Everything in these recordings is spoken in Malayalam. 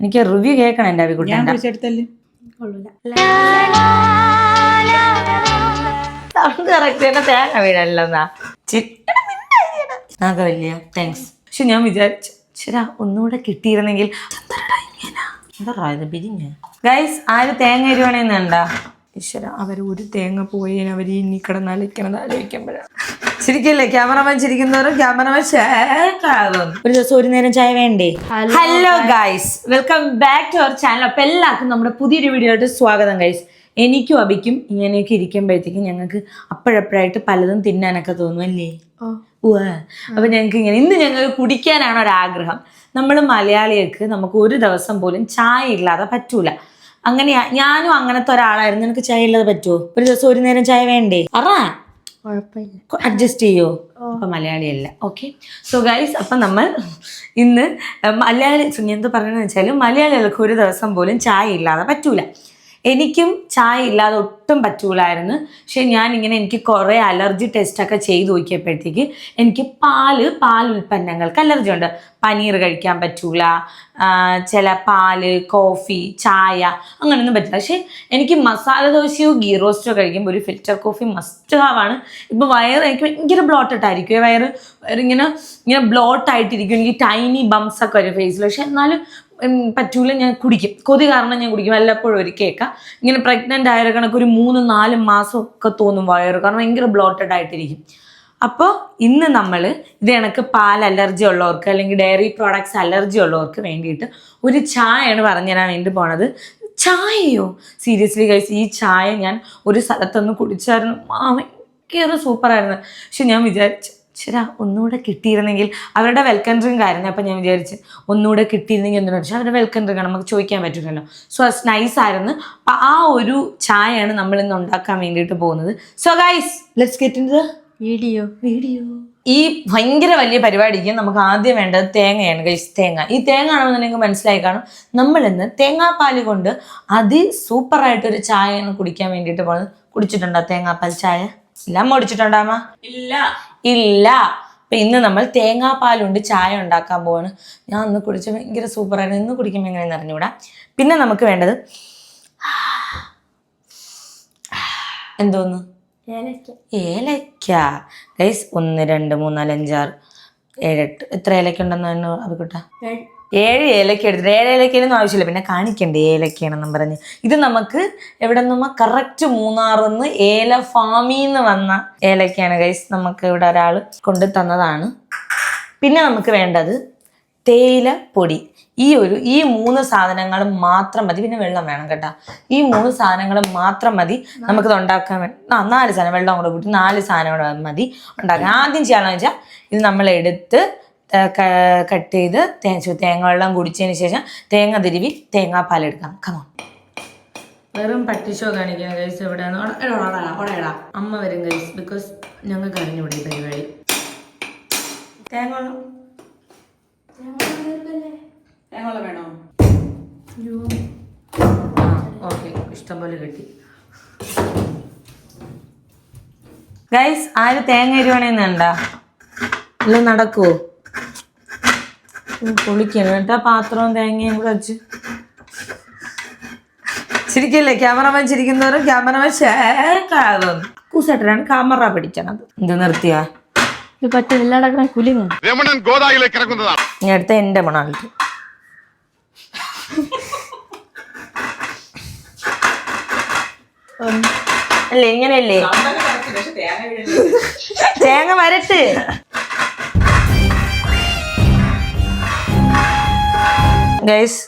എനിക്ക് റിവ്യൂ കേൾക്കണം എന്റെ സൗണ്ട് കറക്റ്റ് തന്നെ തേങ്ങ വീഴല്ലെന്നാ നാഗവല്യ താങ്ക്സ് പക്ഷെ ഞാൻ വിചാരിച്ചു ശരാ ഒന്നുകൂടെ കിട്ടിയിരുന്നെങ്കിൽ എന്താ ഇത് പിരിഞ്ഞ? ഗൈസ് ആര് തേങ്ങ ഇരുവണെന്നുണ്ടാ ഈശ്വര അവർ ഒരു തേങ്ങ പോയി അവർ ഇനി കിടന്നാലിക്കണത് ആലോചിക്കുമ്പോഴാണ് ശരിക്കല്ലേ? ക്യാമറമാൻ ചിരിക്കുന്നവരും ക്യാമറമാൻ ഒരു ദിവസം ഒരു നേരം ചായ വേണ്ടേ? Hello guys welcome back to our channel അപ്പൊ എല്ലാവർക്കും നമ്മുടെ പുതിയൊരു വീഡിയോ ആയിട്ട് സ്വാഗതം ഗൈസ് എനിക്കും അബിക്കും ഇങ്ങനെയൊക്കെ ഇരിക്കുമ്പോഴത്തേക്കും ഞങ്ങൾക്ക് അപ്പോഴപ്പോഴായിട്ട് പലതും തിന്നാനൊക്കെ തോന്നും അല്ലേ. അപ്പൊ ഞങ്ങൾക്ക് ഇങ്ങനെ ഇന്ന് ഞങ്ങൾക്ക് കുടിക്കാനാണ് ഒരാഗ്രഹം. നമ്മൾ മലയാളികൾക്ക് നമുക്ക് ഒരു ദിവസം പോലും ചായ ഇല്ലാതെ പറ്റൂല. അങ്ങനെ ഞാനും അങ്ങനത്തെ ഒരാളായിരുന്നു. എനിക്ക് ചായ ഉള്ളത് പറ്റുമോ ഒരു ദിവസം ഒരു നേരം ചായ വേണ്ടേ? അറാ അഡ്ജസ്റ്റ് ചെയ്യോ? അപ്പൊ മലയാളിയല്ല. ഓക്കെ സോ ഗൈസ് അപ്പൊ നമ്മൾ ഇന്ന് മലയാളി എന്ത് പറയണെന്ന് വെച്ചാൽ മലയാളികൾക്ക് ഒരു ദിവസം പോലും ചായ ഇല്ലാതെ പറ്റൂല. എനിക്കും ചായ ഇല്ലാതെ ഒട്ടും പറ്റൂലായിരുന്നു. പക്ഷെ ഞാൻ ഇങ്ങനെ എനിക്ക് കുറേ അലർജി ടെസ്റ്റൊക്കെ ചെയ്ത് നോക്കിയപ്പോഴത്തേക്ക് എനിക്ക് പാൽ പാൽ ഉൽപ്പന്നങ്ങൾക്ക് അലർജി ഉണ്ട്. പനീർ കഴിക്കാൻ പറ്റൂല ചില പാൽ കോഫി ചായ അങ്ങനെയൊന്നും പറ്റില്ല. പക്ഷേ എനിക്ക് മസാല ദോശയോ ഗീ റോസ്റ്റോ കഴിക്കുമ്പോൾ ഒരു ഫിൽറ്റർ കോഫി മസ്റ്റ് ഹാവാണ് ഇപ്പോൾ വയറ് എനിക്ക് ഭയങ്കര ബ്ലോട്ടായിട്ടായിരിക്കും ആയിരിക്കും വയറ് ഇങ്ങനെ ഇങ്ങനെ ബ്ലോട്ട് ആയിട്ടിരിക്കും. എനിക്ക് ടൈനി ബംസ് വരും ഫേസിൽ പക്ഷെ എന്നാലും പറ്റൂല ഞാൻ കുടിക്കും. കൊതി കാരണം ഞാൻ കുടിക്കും. വല്ലപ്പോഴും ഒരു കേൾക്കാം ഇങ്ങനെ പ്രഗ്നന്റ് ആയ കണക്ക് ഒരു മൂന്ന് നാല് മാസം ഒക്കെ തോന്നും വയറ് കാരണം ഭയങ്കര ബ്ലോട്ടഡ് ആയിട്ടിരിക്കും. അപ്പോൾ ഇന്ന് നമ്മൾ ഇത് കണക്ക് പാൽ അലർജി ഉള്ളവർക്ക് അല്ലെങ്കിൽ ഡയറി പ്രോഡക്ട്സ് അലർജി ഉള്ളവർക്ക് വേണ്ടിയിട്ട് ഒരു ചായയാണ് പറഞ്ഞു തരാൻ വേണ്ടി പോണത്. ചായയോ? സീരിയസ്ലി കഴിച്ച് ഈ ചായ ഞാൻ ഒരു സ്ഥലത്തൊന്ന് കുടിച്ചായിരുന്നു. ഭയങ്കര സൂപ്പറായിരുന്നു പക്ഷെ ഞാൻ വിചാരിച്ചു ശരാ ഒന്നുകൂടെ കിട്ടിയിരുന്നെങ്കിൽ അവരുടെ വെൽക്കം ഡ്രിങ്ക് ആയിരുന്നു അപ്പം ഞാൻ വിചാരിച്ച് ഒന്നുകൂടെ കിട്ടിയിരുന്നെങ്കിൽ എന്തിനാ? വെച്ചാൽ അവരുടെ വെൽക്കം ഡ്രിങ്ക് ആണ് നമുക്ക് ചോദിക്കാൻ പറ്റില്ലല്ലോ. സോ അത് നൈസ് ആയിരുന്നു. അപ്പം ആ ഒരു ചായയാണ് നമ്മൾ ഇന്ന് ഉണ്ടാക്കാൻ വേണ്ടിയിട്ട് പോകുന്നത്. So guys let's get in the video. Video ഈ ഭയങ്കര വലിയ പരിപാടിക്ക് നമുക്ക് ആദ്യം വേണ്ടത് തേങ്ങയാണ് ഗൈസ് തേങ്ങ. ഈ തേങ്ങ ആണെന്ന് നിങ്ങൾക്ക് മനസ്സിലായി കാണും. നമ്മൾ ഇന്ന് തേങ്ങാപ്പാൽ കൊണ്ട് അതി സൂപ്പറായിട്ടൊരു ചായയാണ് കുടിക്കാൻ വേണ്ടിയിട്ട് പോകുന്നത്. കുടിച്ചിട്ടുണ്ടോ തേങ്ങാപ്പാൽ ചായ? എല്ലാം അമ്മ കുടിച്ചിട്ടുണ്ടാമ ഇല്ല. ഇല്ല. അപ്പൊ ഇന്ന് നമ്മൾ തേങ്ങാപ്പാൽ കൊണ്ട് ചായ ഉണ്ടാക്കാൻ പോവാണ്. ഞാൻ ഒന്ന് കുടിച്ച് ഭയങ്കര സൂപ്പറായിരുന്നു ഇന്ന് കുടിക്കുമ്പോൾ എങ്ങനെയെന്ന് അറിഞ്ഞുകൂടാ പിന്നെ നമുക്ക് വേണ്ടത് എന്തോന്ന്? ഏലക്ക ഏലക്ക ഗൈസ് ഒന്ന് രണ്ട് മൂന്ന് നാല് അഞ്ചാറ്. ഏഴെട്ട്. എത്ര ഏലക്ക ഉണ്ടെന്ന് തന്നെ അഭിക്കുട്ട ഏഴ് ഏലക്ക എടുത്തിട്ട്. ഏഴ് ഏലക്കയിലൊന്നും ആവശ്യമില്ല. പിന്നെ കാണിക്കണ്ടേ ഏലക്കയാണെന്നും പറഞ്ഞ്. ഇത് നമുക്ക് എവിടെ നിന്നുമ്മ കറക്റ്റ് മൂന്നാറിന്ന് ഏല ഫാമിൽ നിന്ന് വന്ന ഏലക്കയാണ് ഗൈസ് നമുക്ക് ഇവിടെ ഒരാൾ കൊണ്ട് തന്നതാണ്. പിന്നെ നമുക്ക് വേണ്ടത് തേയില പൊടി. ഈ ഒരു ഈ മൂന്ന് സാധനങ്ങൾ മാത്രം മതി. പിന്നെ വെള്ളം വേണം കേട്ടോ. ഈ മൂന്ന് സാധനങ്ങൾ മാത്രം മതി. നമുക്കിത് ഉണ്ടാക്കാൻ വേണ്ടി ആ നാല് സാധനം വെള്ളം കൂടെ കൂട്ടി നാല് സാധനം കൂടെ മതി. ഉണ്ടാക്കാൻ ആദ്യം ചെയ്യാമെന്ന് വെച്ചാൽ ഇത് നമ്മൾ എടുത്ത് കട്ട് ചെയ്ത് തേച്ചു തേങ്ങ വെള്ളം കുടിച്ചതിന് ശേഷം തേങ്ങ തിരുവി തേങ്ങാപ്പാൽ എടുക്കാം കമോൺ വെറും പട്ടിഷോ കാണിക്കാൻ കഴിച്ച് എവിടെയാണ് അമ്മ വരും കഴിച്ച് ബിക്കോസ് ഞങ്ങൾക്ക് അറിഞ്ഞൂടെ കൂടി പരിപാടി. തേങ്ങ വെള്ളം. തേങ്ങ വേണോ? ആ ഓക്കെ. ഇഷ്ടംപോലെ കിട്ടി. ഗൈസ് ആര് തേങ്ങ ഇരുവണേന്നുണ്ടാ അല്ല നടക്കുവോ? പൊളിക്കണം. കേട്ടോ പാത്രവും തേങ്ങയും കൂടെ വെച്ച്. ചിരിക്കല്ലേ? ക്യാമറമാൻ ചിരിക്കുന്നവരും ക്യാമറമാൻ ഷേക്കാകും കൂസേട്ടനാണ് ക്യാമറ പിടിക്കണത്. ഇത് നിർത്തിയാ? രമണൻ ഗോദായിലേക്ക് ഇറങ്ങുന്നതാണ്. ഇനി അടുത്ത എന്റെ മണാലിറ്റി അല്ലേ ഇങ്ങനെയല്ലേ? തേങ്ങ വരട്ട്. ഗൈസ്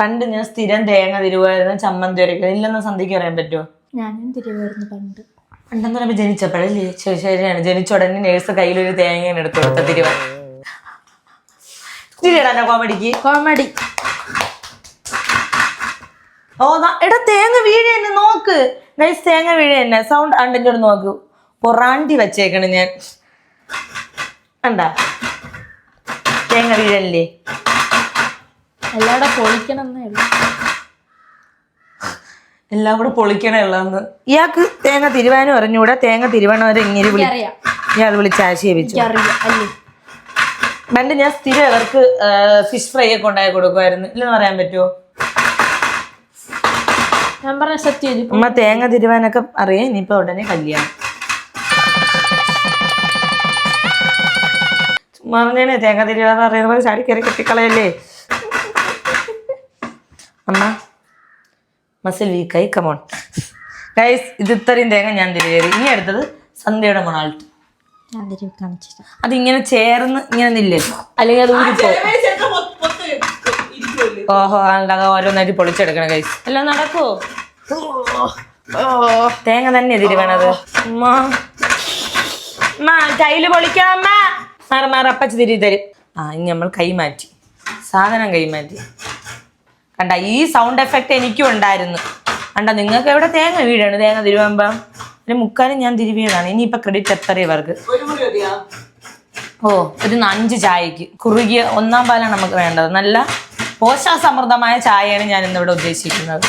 പണ്ട് ഞാൻ സ്ഥിരം തേങ്ങ തിരുവായിരുന്നു ചമ്മന്തി വരയ്ക്കുന്നത് ഇല്ലെന്ന് സന്ധിക്ക് പറയാൻ പറ്റുമോ ഞാനും തിരുവായിരുന്നു പണ്ട്. പണ്ടെന്ന് പറയുമ്പോൾ ജനിച്ചപ്പോഴല്ലേ ശരി ശരിയാണ്. ജനിച്ച ഉടനെ നേഴ്സ് കയ്യിലൊരു തേങ്ങ എടുത്തു കൊടുത്ത തിരുവ. കോമഡിക്ക്? കോമഡി. ഓ എടാ തേങ്ങ വീഴ തന്നെ നോക്ക്. ഗൈസ് തേങ്ങ വീഴ തന്നെ സൗണ്ട് അണ്ടിന്റെ കൂടെ നോക്ക്. പൊറാണ്ടി വച്ചേക്കണ് ഞാൻ. കണ്ട? തേങ്ങ വീഴല്ലേ? എല്ലാടെ പൊളിക്കണം എന്നേ ഉള്ളൂ. എല്ലാം കൂടെ പൊളിക്കണേ ഉള്ളതെന്ന്. ഇയാൾക്ക് തേങ്ങ തിരുവാനും അറിഞ്ഞൂടെ. തേങ്ങ തിരുവണവരെ ഇങ്ങനെ വിളി എനിക്കറിയാം. ഇയാൾ വിളിച്ച് ആശയപിച്ചു. എനിക്കറിയാം. അല്ലേ? പണ്ട് ഞാൻ സ്ഥിരം അവർക്ക് ഫിഷ് ഫ്രൈ ഒക്കെ ഉണ്ടാക്കി കൊടുക്കുമായിരുന്നു. ഇല്ലെന്ന് പറയാൻ പറ്റുമോ ഞാൻ പറഞ്ഞ സത്യം ഇത് അമ്മ തേങ്ങ തിരുവാനൊക്കെ അറിയാം. ഇനിയിപ്പോ ഉടനെ കല്യാണം. ചുമ്മാ പറഞ്ഞേ തേങ്ങ തിരുവാന്ന് പറയുന്ന ചാടി കയറി കെട്ടിക്കളയല്ലേ? അമ്മ. മസിൽ വീക്കായി കമോൺ ഗൈസ് ഇത് ഇത്രയും തേങ്ങ ഞാൻ തിരികേറി ഇനി അടുത്തത് സന്ധ്യയുടെ മണാൾട്ട്. അതിങ്ങനെ ചേർന്ന് ഇങ്ങനെ നില്ലേ. അല്ലെങ്കിൽ അത് ഊരിപ്പോ ഓഹോ അല്ലാതെ ഓരോന്നായിട്ട് പൊളിച്ചെടുക്കണം ഗൈസ് എല്ലാം നടക്കുവോ തേങ്ങ തന്നെ തിരുവണത് കയ്യിൽ പൊളിക്കാം മാറ മാറി മാറി തിരി തരും. ആ ഇനി നമ്മൾ കൈമാറ്റി. സാധനം കൈ മാറ്റി കണ്ട ഈ സൗണ്ട് എഫക്റ്റ് എനിക്കും ഉണ്ടായിരുന്നു. കണ്ട നിങ്ങൾക്ക് എവിടെ തേങ്ങ വീഴാണ്? തേങ്ങ തിരുവുമ്പം? ഒരു മുക്കാലും ഞാൻ തിരുവിയതാണ്. ഇനിയിപ്പൊ ക്രെഡിറ്റ് എത്ര ഇവർക്ക്? ഓ ഒരു അഞ്ച് ചായക്ക്. കുറുകിയ ഒന്നാം പാലാണ് നമുക്ക് വേണ്ടത്. നല്ല പോഷകസമൃദ്ധമായ ചായയാണ് ഞാൻ ഇന്നിവിടെ ഉദ്ദേശിക്കുന്നത്.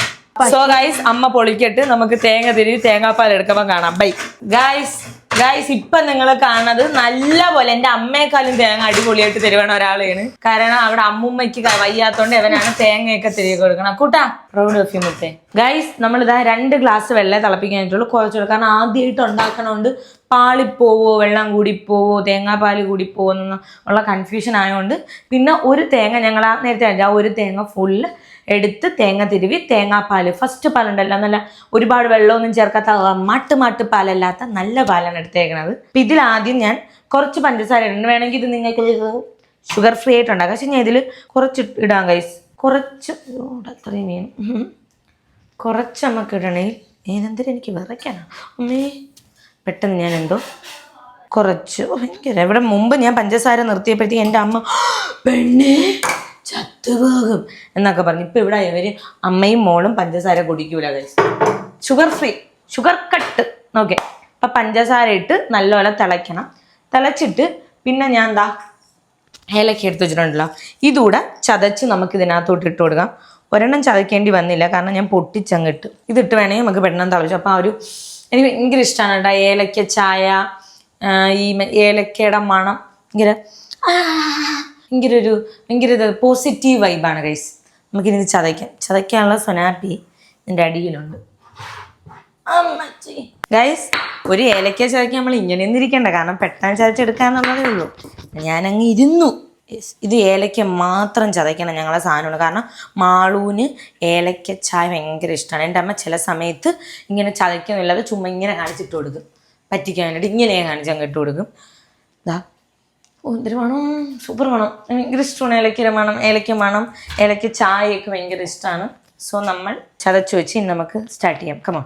സോ ഗൈസ് അമ്മ പൊളിക്കട്ട്. നമുക്ക് തേങ്ങ തിരി തേങ്ങാപ്പാൽ എടുക്കുമ്പോൾ കാണാം. ബൈ ഗൈസ് ഗൈസ് ഇപ്പൊ നിങ്ങൾ കാണുന്നത് നല്ല പോലെ എന്റെ അമ്മയെക്കാളും തേങ്ങ അടിപൊളിയായിട്ട് തരുവാണ് ഒരാളെയാണ്. കാരണം അവിടെ അമ്മുമ്മയ്ക്ക് വയ്യാത്തോണ്ട് അവനാണ് തേങ്ങയൊക്കെ തിരികെ കൊടുക്കണം. കൂട്ടാ പ്രൗഡ് യു മുത്തേ. ഗൈസ് നമ്മൾ രണ്ട് ഗ്ലാസ് വെള്ളം തിളപ്പിക്കാനായിട്ടുള്ളൂ. കുറച്ചുകൂടെ. കാരണം ആദ്യമായിട്ട് ഉണ്ടാക്കണോണ്ട് പാളിപ്പോവോ വെള്ളം കൂടിപ്പോവോ തേങ്ങാപ്പാൽ കൂടിപ്പോവോ എന്ന് ഉള്ള കൺഫ്യൂഷൻ ആയതുകൊണ്ട് പിന്നെ ഒരു തേങ്ങ ഞങ്ങൾ ആ നേരത്തെ ആ ഒരു തേങ്ങ ഫുള്ള് എടുത്ത് തേങ്ങ തിരുവി തേങ്ങാപ്പാൽ ഫസ്റ്റ് പാലുണ്ടല്ലോ. നല്ല ഒരുപാട് വെള്ളമൊന്നും ചേർക്കാത്ത മാട്ട് മാട്ട് പാലല്ലാത്ത നല്ല പാലാണ് എടുത്തേക്കണത്. അപ്പം ഇതിലാദ്യം ഞാൻ കുറച്ച് പഞ്ചസാര ഇടുന്നു വേണമെങ്കിൽ ഇത് നിങ്ങൾക്ക് ഷുഗർ ഫ്രീ ആയിട്ട് ഉണ്ടാക്കാം പക്ഷെ ഞാൻ ഇതിൽ കുറച്ച് ഇടാം കൈസ് കുറച്ച് അത്രയും മീൻ കുറച്ച് നമുക്ക് ഇടണേ. ഏതെന്തിനും എനിക്ക് വിറയ്ക്കാനാ? അമ്മേ. പെട്ടെന്ന് ഞാൻ എന്തോ കുറച്ചു എനിക്കറിയാം. ഇവിടെ മുമ്പ് ഞാൻ പഞ്ചസാര നിർത്തിയപ്പോഴത്തേക്ക് എന്റെ അമ്മ പെണ്ണേ ചത്തുപോകും. എന്നൊക്കെ പറഞ്ഞു. ഇപ്പം ഇവിടെ ഇവർ അമ്മയും മോളും പഞ്ചസാര കുടിക്കൂല കഴിച്ച് sugar free sugar cut okay അപ്പം പഞ്ചസാര ഇട്ട് നല്ലപോലെ തിളയ്ക്കണം. തിളച്ചിട്ട് പിന്നെ ഞാൻ എന്താ ഏലക്ക എടുത്ത് വെച്ചിട്ടുണ്ടല്ലോ. ഇതുകൂടെ ചതച്ച് നമുക്ക് ഇതിനകത്തോട്ട് ഇട്ട് കൊടുക്കാം. ഒരെണ്ണം ചതയ്ക്കേണ്ടി വന്നില്ല. കാരണം ഞാൻ പൊട്ടിച്ചങ്ങിട്ട് ഇതിട്ട് വേണമെങ്കിൽ നമുക്ക് പെട്ടെന്ന് തിളച്ചു അപ്പോൾ ആ ഒരു എനിക്ക് ഭയങ്കര ഇഷ്ടമാണ് കേട്ടോ. ഏലക്ക ചായ ഈ ഏലക്കയുടെ മണം. ഭയങ്കര ഭയങ്കര ഒരു ഭയങ്കര ഇത് പോസിറ്റീവ് വൈബാണ് കൈസ് നമുക്കിനി ചതയ്ക്കാം. ചതയ്ക്കാനുള്ള സൊനാപ്പി എന്റെ അടിയിലുണ്ട്. ഗൈസ് ഒരു ഏലക്ക ചതയ്ക്ക് നമ്മൾ ഇങ്ങനെ ഇരിക്കണ്ട. കാരണം പെട്ടെന്ന് ചതച്ചെടുക്കാന്നുള്ളതേ ഉള്ളൂ. ഞാനങ്ങ് ഇരുന്നു. ഇത് ഏലക്ക മാത്രം ചതയ്ക്കണം ഞങ്ങളെ സാധനമാണ്. കാരണം മാളൂന് ഏലക്ക ചായ ഭയങ്കര ഇഷ്ടമാണ് എന്റെ അമ്മ ചില സമയത്ത് ഇങ്ങനെ ചതയ്ക്കുന്നില്ലാതെ ചുമ്മാ ഇങ്ങനെ കാണിച്ചിട്ട് കൊടുക്കും. പറ്റിക്കാൻ വേണ്ടിയിട്ട് ഇങ്ങനെ കാണിച്ച് അങ്ങ് ഇട്ട് കൊടുക്കും. ഇതാ ഒന്നിരി വേണം. സൂപ്പർ മണം ഭയങ്കര ഇഷ്ടമാണ് ഏലക്കര മണം ഏലക്ക മണം ഏലക്ക ചായയൊക്കെ ഭയങ്കര ഇഷ്ടമാണ് സോ നമ്മൾ ചതച്ച് വെച്ച് ഇനി നമുക്ക് സ്റ്റാർട്ട് ചെയ്യാം. കമോ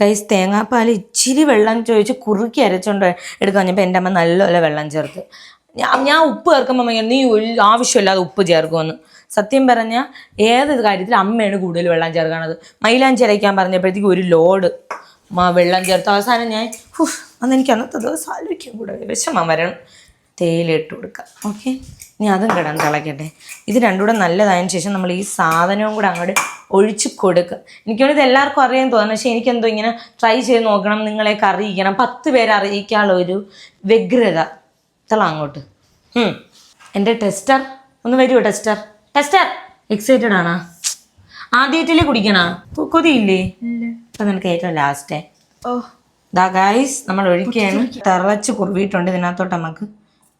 കൈസ് തേങ്ങാപ്പാൽ ഇച്ചിരി വെള്ളം ചോദിച്ച് കുറുക്കി അരച്ചുകൊണ്ട് എടുക്കാൻ കഴിഞ്ഞപ്പോൾ എന്റെ അമ്മ നല്ലപോലെ വെള്ളം ചേർത്ത്. ഞാൻ ഉപ്പ് ചേർക്കുമ്പോൾ നീ ആവശ്യമില്ലാതെ ഉപ്പ് ചേർക്കുമെന്ന്. സത്യം പറഞ്ഞാൽ ഏത് കാര്യത്തിൽ അമ്മയാണ് കൂടുതൽ വെള്ളം ചേർക്കണത്. മൈലാഞ്ചി അരയ്ക്കാൻ പറഞ്ഞപ്പോഴത്തേക്ക് ഒരു ലോഡ് വെള്ളം ചേർത്ത് അവസാനം ഞാൻ അന്ന് എനിക്ക് അന്നത്തെ ദിവസം ആലോചിക്കാൻ കൂടെ വിഷമം വരണം. തേയില ഇട്ട് ഓക്കെ? ഇനി അതും കിടന്ന് തിളയ്ക്കട്ടെ ഇത് രണ്ടും കൂടെ നല്ലതായതിനു ശേഷം നമ്മൾ ഈ സാധനവും കൂടെ അങ്ങോട്ട് ഒഴിച്ച് കൊടുക്കുക എനിക്ക് ഇത് എല്ലാവർക്കും അറിയാൻ തോന്നുന്നു. പക്ഷേ എനിക്കെന്തോ ഇങ്ങനെ ട്രൈ ചെയ്ത് നോക്കണം. നിങ്ങളെയൊക്കെ അറിയിക്കണം. പത്ത് പേരെ അറിയിക്കാനുള്ള ഒരു വ്യഗ്രത. തള അങ്ങോട്ട്. എന്റെ ടെസ്റ്റർ. ഒന്ന് വരുമോ ടെസ്റ്റർ? ടെസ്റ്റർ എക്സൈറ്റഡ് ആണോ? ആദ്യമായിട്ടല്ലേ കുടിക്കണ? കൊതിയില്ലേ? അപ്പൊ നിനക്ക് ഏറ്റവും ലാസ്റ്റേ ഓ. ദാ ഗായ്സ് നമ്മൾ ഒഴിക്കുകയാണ്. തിളച്ച് കുറുവിയിട്ടുണ്ട്. ഇതിനകത്തോട്ട് നമുക്ക്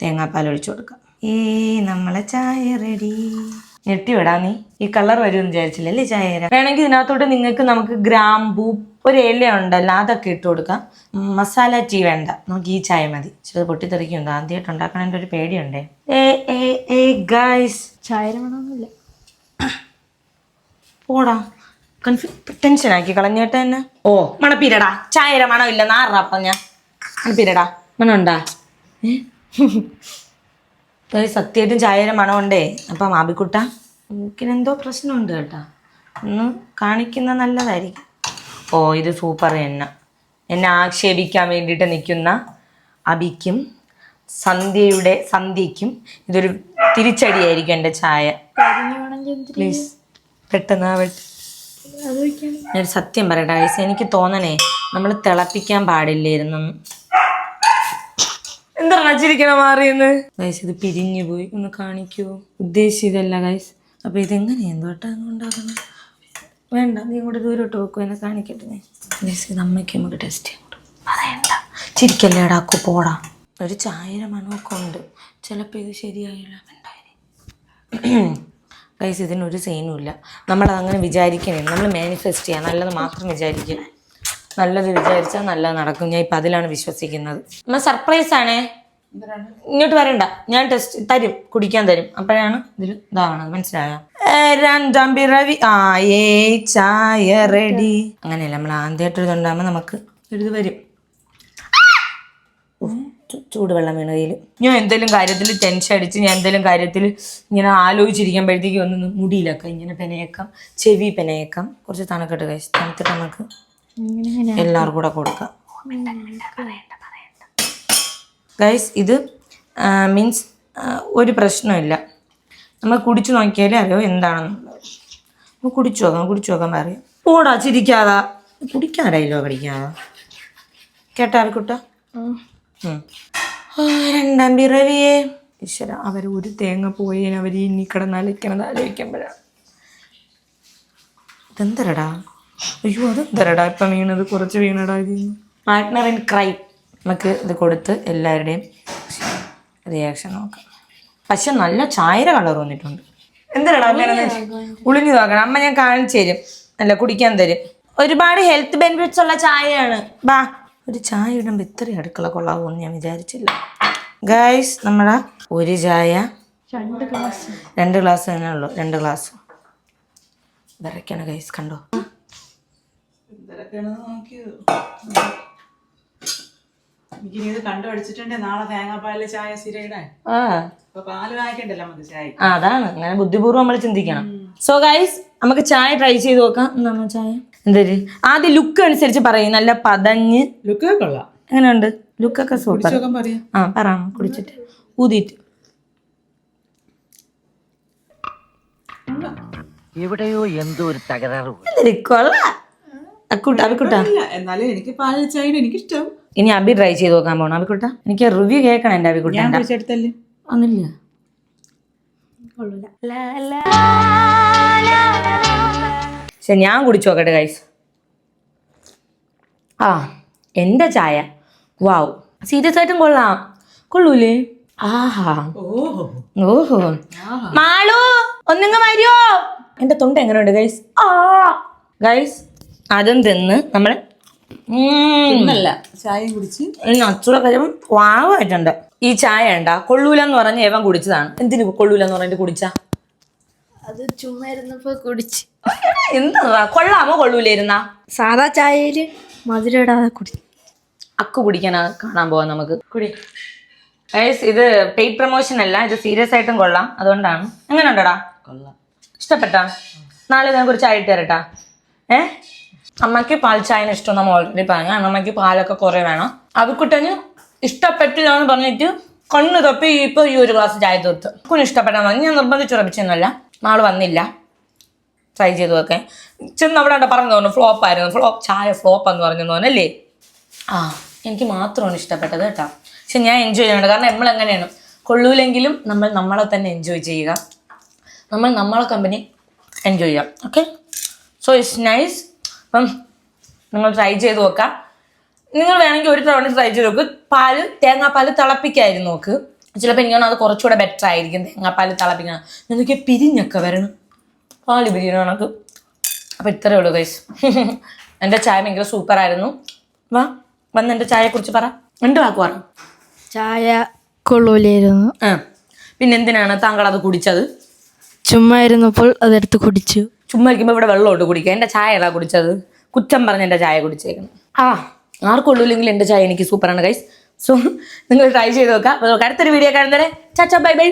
തേങ്ങാപ്പാൽ ഒഴിച്ചു കൊടുക്കാം. ഏ നമ്മളെ ചായ റെഡി ഞെട്ടി വിടാ നീ. ഈ കളർ വരുമെന്ന് വിചാരിച്ചില്ലേ ചായ വേണമെങ്കിൽ ഇതിനകത്തോട്ട് നിങ്ങൾക്ക് നമുക്ക് ഗ്രാമ്പൂ ഒരു ഇല ഉണ്ടല്ലോ അതൊക്കെ ഇട്ട് കൊടുക്കാം. മസാല ടീ വേണ്ട. നമുക്ക് ഈ ചായ മതി. ചെറു പൊട്ടിത്തെറിക്കുന്നുണ്ട്. ആദ്യമായിട്ട് ഉണ്ടാക്കണതിന്റെ ഒരു പേടിയുണ്ടേ. ഏ ഏ ഏ ഗായ്സ് ചായ വേണമെന്നില്ല പോടാ. കൺഫ്യൂ ടെൻഷനാക്കി കളഞ്ഞേട്ട തന്നെ. ഓ. മണപ്പീരടാ. ചായര മണമില്ല നാറപ്പ ഞാൻ മണപ്പീരടാ. മണമുണ്ടാ? സത്യമായിട്ടും ചായര മണമുണ്ടേ. അപ്പം ആബിക്കുട്ട മൂക്കിനെന്തോ പ്രശ്നമുണ്ട് കേട്ടാ. ഒന്ന് കാണിക്കുന്ന നല്ലതായിരിക്കും. ഓ ഇത് സൂപ്പർ എന്ന എന്നെ ആക്ഷേപിക്കാൻ വേണ്ടിയിട്ട് നിൽക്കുന്ന അബിക്കും സന്ധ്യയുടെ സന്ധ്യയ്ക്കും ഇതൊരു തിരിച്ചടിയായിരിക്കും എന്റെ ചായ. പ്ലീസ് പെട്ടെന്ന് ഞാൻ സത്യം പറയട്ടെ ഐസ് എനിക്ക് തോന്നണേ നമ്മൾ തിളപ്പിക്കാൻ പാടില്ലായിരുന്നു. എന്താണ് ചിരിക്കണ മാറിയെന്ന്? ഗൈസ് ഇത് പിരിഞ്ഞു പോയി ഒന്ന് കാണിക്കൂ. ഉദ്ദേശിച്ചതല്ല ഗൈസ് അപ്പൊ ഇതെങ്ങനെ എന്തോട്ടാ ഉണ്ടാക്കണം? വേണ്ട നീ കൂടെ ദൂരോട്ട് വെക്കും എന്നെ കാണിക്കട്ടെ ഗൈസ് ഇത് അമ്മയ്ക്ക് നമുക്ക് ടെസ്റ്റ് ചെയ്യാം അതെന്താ? ചിരിക്കല്ലേ ഇടാക്കു പോടാ. ഒരു ചായര മണമൊക്കെ ഉണ്ട്. ചിലപ്പോൾ ഇത് ശരിയായില്ല ഗൈസ് ഇതിനൊരു സീനും ഇല്ല. നമ്മളതങ്ങനെ വിചാരിക്കണേ. നമ്മൾ മാനിഫെസ്റ്റ് ചെയ്യാം. നല്ലത് മാത്രം വിചാരിക്കുക നല്ലത് വിചാരിച്ചാൽ നല്ലത് നടക്കും. ഞാൻ ഇപ്പം അതിലാണ് വിശ്വസിക്കുന്നത്. നമ്മൾ സർപ്രൈസ് ആണേ. ഇങ്ങോട്ട് വരണ്ട. ഞാൻ ടെസ്റ്റ് തരും കുടിക്കാൻ തരും. അപ്പോഴാണ് ഇതിൽ ഇതാവണത്. മനസ്സിലായോ? രണ്ടാം പിറവി ആ ഏ ചായ റെഡി അങ്ങനെയല്ല നമ്മൾ ആദ്യമായിട്ട് ഇതുണ്ടാകുമ്പോൾ നമുക്ക് ഒരിത് വരും. ചൂടുവെള്ളം വീണ കയ്യിൽ ഞാൻ എന്തെങ്കിലും കാര്യത്തിൽ ടെൻഷൻ അടിച്ച് ഞാൻ എന്തെങ്കിലും കാര്യത്തിൽ ഇങ്ങനെ ആലോചിച്ചിരിക്കുമ്പോഴത്തേക്ക് ഒന്ന് മുടിയിലൊക്കെ ഇങ്ങനെ പെനയേക്കാം. ചെവി പെനയേക്കാം. കുറച്ച് തണക്കെട്ട് കഴിച്ച് തണുത്തിട്ട് നമുക്ക് എല്ലാവർക്കും കൂടെ കൊടുക്കാം. ഗൈസ് ഇത് മീൻസ് ഒരു പ്രശ്നമില്ല. നമ്മൾ കുടിച്ചു നോക്കിയാലേ അറിയോ എന്താണെന്നുള്ളത്. നമുക്ക് കുടിച്ചു നോക്കാം കുടിച്ചു നോക്കാൻ പറയാം. പോടാ ചിരിക്കാതാ. കുടിക്കാറായില്ലോ കടിക്കാതാ കേട്ടാ ആർക്കുട്ട? രണ്ടാം പിറവിയെ. ഈശ്വര അവർ ഒരു തേങ്ങ പോയി അവർ ഇനി കിടന്ന് അലയ്ക്കണത് ആലോചിക്കുമ്പോഴാണ് ഇതെന്തരടാ? അയ്യോ അതെന്തരടാ? ഇപ്പം വീണത് കുറച്ച് വീണടാ ഇത്. പാർട്ട്ണർ ഇൻ ക്രൈം നമുക്ക് ഇത് കൊടുത്ത് എല്ലാവരുടെയും റിയാക്ഷൻ നോക്കാം. പക്ഷെ നല്ല ചായര കളർ വന്നിട്ടുണ്ട്. എന്തിനാണ് അങ്ങനെ ഉളിഞ്ഞു നോക്കണം. അമ്മ ഞാൻ കാണിച്ചു തരും. നല്ല കുടിക്കാൻ തരും. ഒരുപാട് ഹെൽത്ത് ബെനിഫിറ്റ്സ് ഉള്ള ചായയാണ്. ബാ ഒരു ചായ ഇടുമ്പോൾ ഇത്രയും അടുക്കള കൊള്ളാവുമെന്ന് ഞാൻ വിചാരിച്ചില്ല. ഗായ്സ് നമ്മളെ ഒരു ചായ രണ്ട് ഗ്ലാസ് രണ്ട് ഗ്ലാസ് തന്നെ ഉള്ളു. രണ്ട് ഗ്ലാസ് വിറയ്ക്കണ ഗൈസ് കണ്ടോ? എന്തൊക്കെയാണെന്ന് നോക്കിയത് എനിക്ക് ഇത് കണ്ടുപഠിച്ചിട്ടുണ്ടേ നാളെ തേങ്ങാപ്പാലിലെ ചായ സ്ഥിരയിടാൻ ആ. അപ്പൊ പാൽ വാങ്ങിക്കണ്ടല്ലോ നമുക്ക് ചായ ആ അതാണ്. അങ്ങനെ ബുദ്ധിപൂർവം നമ്മൾ ചിന്തിക്കണം. സോ ഗൈസ് നമുക്ക് ചായ ട്രൈ ചെയ്ത് നോക്കാം. നമ്മ ചായ? എന്തൊരു ആദ്യം ലുക്ക് അനുസരിച്ച് പറയും. നല്ല പതഞ്ഞ്. ലുക്ക് കൊള്ളാം. എങ്ങനെയുണ്ട്? ലുക്കൊക്കെ സൂപ്പർ സുഖം പറയാം. ആ പറ കുടിച്ചിട്ട്. ഊതിയിട്ട്. എവിടെയോ എന്തോ ഒരു തകരാറ്. പോലെ. എന്തൊരു കൊള്ള അക്കുട്ട അബിക്കുട്ട ഇല്ല എന്നാലും എനിക്ക് പാലിൽ ചായ എനിക്കിഷ്ടം. ഇനി അബി ട്രൈ ചെയ്ത് നോക്കാൻ പോകണം അബിക്കുട്ട എനിക്ക് റിവ്യൂ കേൾക്കണം എന്റെ ഞാൻ അബിക്കുട്ടന്റെ കുടിച്ചെടുത്തല്ലേ ഒന്നില്ല ഞാൻ കുടിച്ചു നോക്കട്ടെ ഗൈസ് ആ എന്റെ ചായ. വാവ് സീരിയസ് ആയിട്ടും കൊള്ളാം. കൊള്ളൂലേ? ആഹാ. ഓഹോ. ഓഹോ. മാളു ഒന്നിങ്ങ വരുമോ എന്റെ തൊണ്ട എങ്ങനെയുണ്ട് ഗൈസ് ആ. ഗൈസ് അതും തിന്ന് നമ്മൾ ഇന്നല്ല ചായയും കുടിച്ച്. അച്ചുള്ള കാര്യം വാവായിട്ടുണ്ട് ഈ ചായ ഉണ്ടാ കൊള്ളൂലെന്ന് പറഞ്ഞ് ഏവൻ കുടിച്ചതാണ്. എന്തിനു കൊള്ളൂലെന്ന് പറഞ്ഞിട്ട് കുടിച്ചാ? അത് ചുമ്മാ കുടിച്ച്. എന്താ? കൊള്ളാമോ കൊള്ളൂലായിരുന്നാ സാധാ ചായയിൽ മധുരം ഇടാതെ കുടിച്ചു അക്ക് കുടിക്കാനാ കാണാൻ പോവാം നമുക്ക്. കുടി. ഇത് പെയ്ഡ് പ്രൊമോഷൻ അല്ല. ഇത് സീരിയസ് ആയിട്ടും കൊള്ളാം. അതുകൊണ്ടാണ്. എങ്ങനെ ഉണ്ടടാ കൊള്ളാം. ഇഷ്ടപ്പെട്ടാ? നാളെ ഇതിനെ കുറിച്ച് ആയിട്ട് തരട്ടാ. ഏ? അമ്മയ്ക്ക് പാൽ ചായന ഇഷ്ടം നമ്മൾ ഓൾറെഡി പറഞ്ഞു. അമ്മയ്ക്ക് പാലൊക്കെ കുറേ വേണം. അവക്കുട്ടന് ഇഷ്ടപ്പെട്ടില്ല എന്ന് പറഞ്ഞിട്ട് കണ്ണു തപ്പി ഇപ്പൊ ഈ ഒരു ഗ്ലാസ് ചായ തീർത്ത്. കുഞ്ഞ് ഇഷ്ടപ്പെട്ടാൽ മതി. ഞാൻ നിർബന്ധിച്ച് ഉറപ്പിച്ചൊന്നുമല്ല. നാളെ വന്നില്ല. ട്രൈ ചെയ്തു നോക്കെ. ചെന്ന് അവിടെ അവിടെ പറഞ്ഞു തോന്നുന്നു ഫ്ലോപ്പ് ആയിരുന്നു. ഫ്ലോപ്പ് ചായ ഫ്ലോപ്പ് എന്ന് പറഞ്ഞു തോന്നല്ലേ? ആ എനിക്ക് മാത്രമാണ് ഇഷ്ടപ്പെട്ടത് കേട്ടോ. പക്ഷെ ഞാൻ എൻജോയ് ചെയ്യുന്നുണ്ട്. കാരണം നമ്മൾ എങ്ങനെയാണ്? കൊള്ളൂലെങ്കിലും നമ്മൾ നമ്മളെ തന്നെ എൻജോയ് ചെയ്യുക. നമ്മൾ നമ്മളെ കമ്പനി എൻജോയ് ചെയ്യാം. ഓക്കെ സോ ഇറ്റ്സ് നൈസ് അപ്പം നിങ്ങൾ ട്രൈ ചെയ്ത് നോക്കാം. നിങ്ങൾ വേണമെങ്കിൽ ഒരു തവണ ട്രൈ ചെയ്ത് നോക്ക്. പാൽ തേങ്ങാപ്പാൽ തിളപ്പിക്കായിരുന്നു നോക്ക്. ചിലപ്പോൾ എനിക്ക് അത് കുറച്ചുകൂടെ ബെറ്റർ ആയിരിക്കും തേങ്ങാപ്പാൽ തിളപ്പിക്കണം. എന്നൊക്കെ പിരിഞ്ഞൊക്കെ വരണം. പാൽ പിരിയണം കണക്ക് അപ്പം ഇത്രയേ ഉള്ളൂ ഗൈസ് എന്റെ ചായ ഭയങ്കര സൂപ്പറായിരുന്നു വാ വന്ന് എന്റെ ചായയെക്കുറിച്ച് പറ. എന്റെ വാക്ക് പറ. ചായ കൊള്ളൂലായിരുന്നു. ആ പിന്നെ എന്തിനാണ് താങ്കൾ അത് കുടിച്ചത്? ചുമ്മാ ഇരുന്നപ്പോൾ അതെടുത്ത് കുടിച്ചു. ചുമ്മാ ഇരിക്കുമ്പോൾ ഇവിടെ വെള്ളമോട്ട് കുടിക്കുക എന്റെ ചായ ഏതാ കുടിച്ചത്. കുറ്റം പറഞ്ഞ് എന്റെ ചായ കുടിച്ചേക്കണം ആ ആർക്കുള്ളൂല്ലെങ്കിൽ എന്റെ ചായ എനിക്ക് സൂപ്പറാണ് ഗൈസ് സോ നിങ്ങൾ ട്രൈ ചെയ്ത് നോക്കാം. അടുത്തൊരു വീഡിയോ കാണുന്നവരെ ചാച്ചാ ബൈ ബൈ